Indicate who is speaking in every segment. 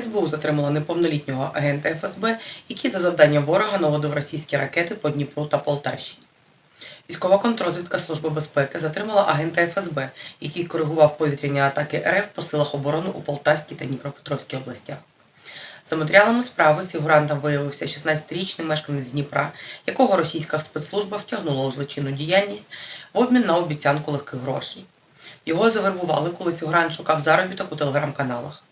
Speaker 1: СБУ затримала неповнолітнього агента ФСБ, який за завданням ворога наводив російські ракети по Дніпру та Полтавщині. Військова контрозвідка Служби безпеки затримала агента ФСБ, який коригував повітряні атаки РФ по силах оборони у Полтавській та Дніпропетровській областях. За матеріалами справи фігурантом виявився 16-річний мешканець Дніпра, якого російська спецслужба втягнула у злочинну діяльність в обмін на обіцянку легких грошей. Його завербували, коли фігурант шукав заробіток у телеграм-каналах.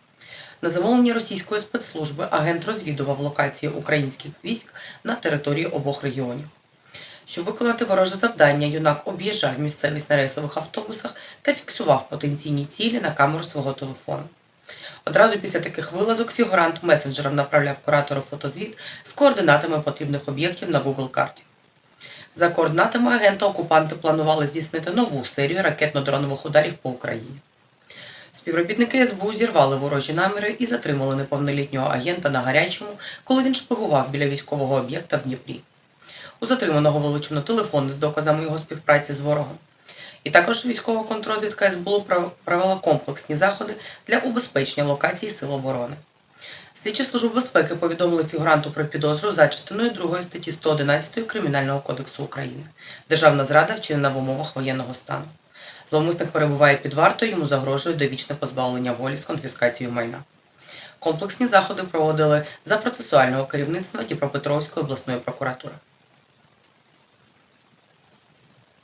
Speaker 1: На замовлення російської спецслужби агент розвідував локації українських військ на території обох регіонів. Щоб виконати вороже завдання, юнак об'їжджав місцевість на рейсових автобусах та фіксував потенційні цілі на камеру свого телефону. Одразу після таких вилазок фігурант месенджером направляв куратору фотозвіт з координатами потрібних об'єктів на Google карті. За координатами агента окупанти планували здійснити нову серію ракетно-дронових ударів по Україні. Співробітники СБУ зірвали ворожі наміри і затримали неповнолітнього агента на гарячому, коли він шпигував біля військового об'єкта в Дніпрі. У затриманого вилучено телефон з доказами його співпраці з ворогом. І також військова контрозвідка СБУ провела комплексні заходи для убезпечення локацій Сил оборони. Слідчі служби безпеки повідомили фігуранту про підозру за частиною 2 статті 111 Кримінального кодексу України. Державна зрада вчинена в умовах воєнного стану. Зловмисник перебуває під вартою, йому загрожує довічне позбавлення волі з конфіскацією майна. Комплексні заходи проводили за процесуального керівництва Дніпропетровської обласної прокуратури.